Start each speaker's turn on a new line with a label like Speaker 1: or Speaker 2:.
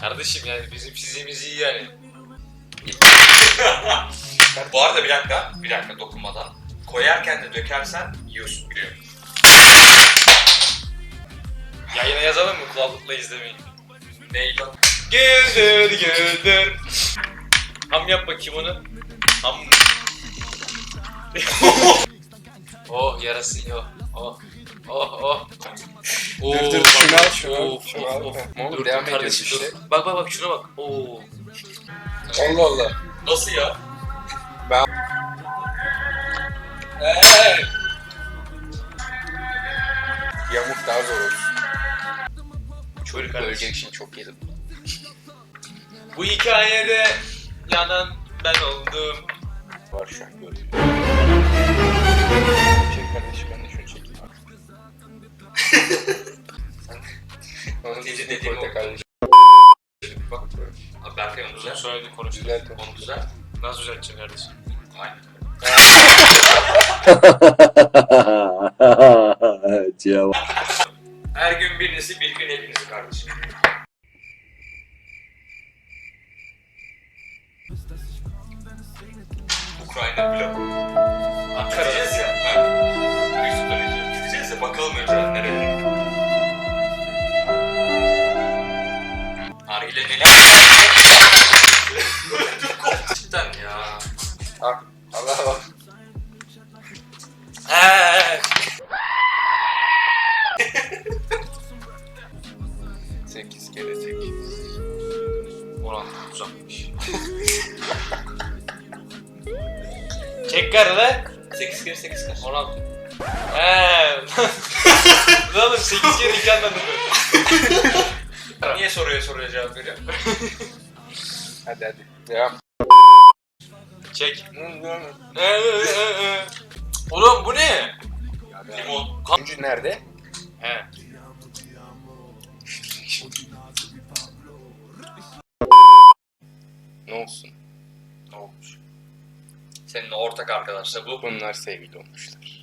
Speaker 1: Kardeşim yani bizim fiziğimiz iyi yani.
Speaker 2: Bu arada bir dakika, bir dakika dokunmadan. Koyarken de dökersen yiyorsun biliyor musun?
Speaker 1: Yayına yazalım mı kulaklıkla izlemeyi?
Speaker 2: Ney lan?
Speaker 1: Güldür güldür. Ham yap bakayım onu. Ham. oh yarası yiyor. Oh. Oh oh. Oo,
Speaker 3: Dur dur şunu al şunu al.
Speaker 1: Of,
Speaker 3: Şunu al.
Speaker 1: of. Dur,
Speaker 3: devam
Speaker 1: dur
Speaker 3: ediyoruz
Speaker 1: kardeşim,
Speaker 3: işte.
Speaker 1: dur. Bak bak bak şuna bak. Oo.
Speaker 3: Allah Allah.
Speaker 2: Nasıl ya?
Speaker 3: Ben-
Speaker 2: Eee!
Speaker 3: Yamuk daha zor olur.
Speaker 1: Çocuk
Speaker 3: Bölecek şimdi çok yedim.
Speaker 1: Bu hikayede yanan ben oldum.
Speaker 3: Var şu an böyle. Onu
Speaker 2: Gece
Speaker 3: dediğim
Speaker 2: dediğim
Speaker 3: koy
Speaker 2: o.
Speaker 3: kardeşim.
Speaker 2: Bak. Abi Berkay onu düzelt.
Speaker 1: söyledi konuştu.
Speaker 3: Düzelt onu.
Speaker 2: Düzelt.
Speaker 1: Nasıl düzelteceksin kardeşim?
Speaker 2: Aynen.
Speaker 4: Cevap.
Speaker 2: Her gün birinizi, bir gün hepinizi kardeşim. Ukrayna blok. Gideceğiz
Speaker 3: 8 kere 8.
Speaker 1: 16 uzakmış. Çek karı lan.
Speaker 2: 8 kere 8 kaç?
Speaker 1: 16. Eee. Lan oğlum 8 kere 2 anladım.
Speaker 2: Niye soruya soruya cevap veriyor?
Speaker 3: Hadi hadi. Devam.
Speaker 1: Çek. Oğlum bu ne?
Speaker 2: Limon.
Speaker 3: Üçüncü nerede?
Speaker 1: He.
Speaker 3: Olsun?
Speaker 2: Ne olmuş? Seninle ortak arkadaşlar bu.
Speaker 3: Bunlar sevgili olmuşlar.